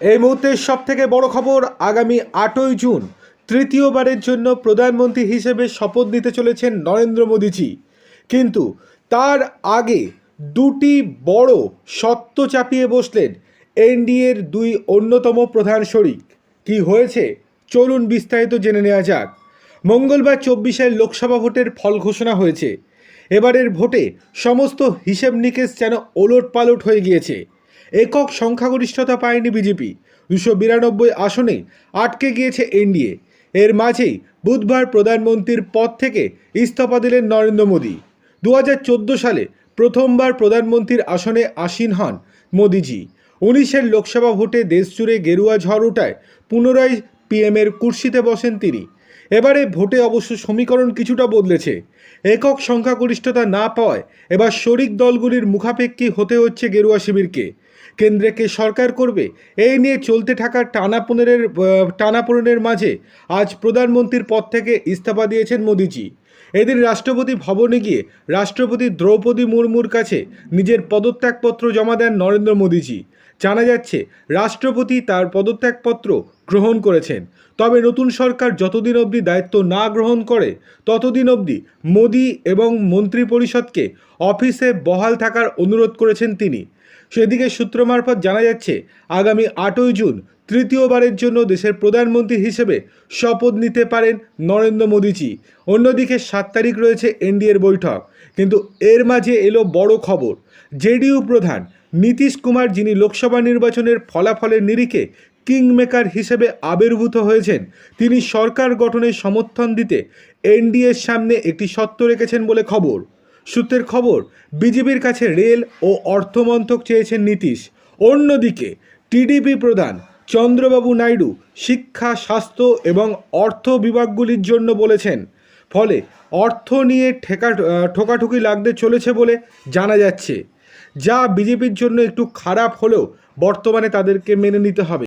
এই মুহূর্তের সব থেকে বড় খবর, আগামী আটই জুন তৃতীয়বারের জন্য প্রধানমন্ত্রী হিসেবে শপথ নিতে চলেছেন নরেন্দ্র মোদীজি। কিন্তু তার আগে দুটি বড় সত্য চাপিয়ে বসলেন এনডিএর দুই অন্যতম প্রধান শরিক। কি হয়েছে? চলুন বিস্তারিত জেনে নেওয়া যাক। মঙ্গলবার চব্বিশের লোকসভা ভোটের ফল ঘোষণা হয়েছে। এবারের ভোটে সমস্ত হিসেব নিকেশ যেন ওলট পালট হয়ে গিয়েছে। একক সংখ্যাগরিষ্ঠতা পায়নি বিজেপি। দুশো বিরানব্বই আসনে আটকে গিয়েছে এনডিএ। এর মাঝেই বুধবার প্রধানমন্ত্রীর পদ থেকে ইস্তফা দিলেন নরেন্দ্র মোদী। দু হাজার চোদ্দ সালে প্রথমবার প্রধানমন্ত্রীর আসনে আসীন হন মোদিজি। উনিশের লোকসভা ভোটে দেশজুড়ে গেরুয়া ঝড় ওঠায় পুনরায় পিএমের কুর্সিতে বসেন তিনি। এবারে ভোটে অবশ্য সমীকরণ কিছুটা বদলেছে। একক সংখ্যাগরিষ্ঠতা না পাওয়ায় এবার শরিক দলগুলির মুখাপেক্ষী হতে হচ্ছে গেরুয়া শিবিরকে। কেন্দ্রে কে সরকার করবে? এই নিয়ে চলতে থাকা টানাপোনের টানাপোড়েনের মাঝে আজ প্রধানমন্ত্রীর পদ থেকে ইস্তফা দিয়েছেন মোদিজি। এদিন রাষ্ট্রপতি ভবনে গিয়ে রাষ্ট্রপতি দ্রৌপদী মুর্মুর কাছে নিজের পদত্যাগপত্র জমা দেন নরেন্দ্র মোদিজি। জানা যাচ্ছে, রাষ্ট্রপতি তার পদত্যাগপত্র গ্রহণ করেছেন। তবে নতুন সরকার যতদিন অবধি দায়িত্ব না গ্রহণ করে, ততদিন অবধি মোদি এবং মন্ত্রী পরিষদকে অফিসে বহাল থাকার অনুরোধ করেছেন তিনি। সেদিকে সূত্র মারফত জানা যাচ্ছে, আগামী আটই জুন তৃতীয়বারের জন্য দেশের প্রধানমন্ত্রী হিসেবে শপথ নিতে পারেন নরেন্দ্র মোদীজি। অন্যদিকে সাত তারিখ রয়েছে এনডিএর বৈঠক। কিন্তু এর মাঝে এলো বড় খবর। জেডিইউ প্রধান নীতিশ কুমার যিনি লোকসভা নির্বাচনের ফলাফলের নিরিখে কিংমেকার হিসেবে আবির্ভূত হয়েছেন, তিনি সরকার গঠনের সমর্থন দিতে এনডিএর সামনে একটি সত্য রেখেছেন বলে খবর। সূত্রের খবর, বিজেপির কাছে রেল ও অর্থমন্ত্রক চেয়েছেন নীতিশ। অন্যদিকে টিডিপি প্রধান চন্দ্রবাবু নাইডু শিক্ষা, স্বাস্থ্য এবং অর্থ বিভাগগুলির জন্য বলেছেন। ফলে অর্থ নিয়ে ঠেকা, ঠোকাঠুকি লাগতে চলেছে বলে জানা যাচ্ছে। যা বিজেপির জন্য একটু খারাপ হলেও বর্তমানে তাদেরকে মেনে নিতে হবে।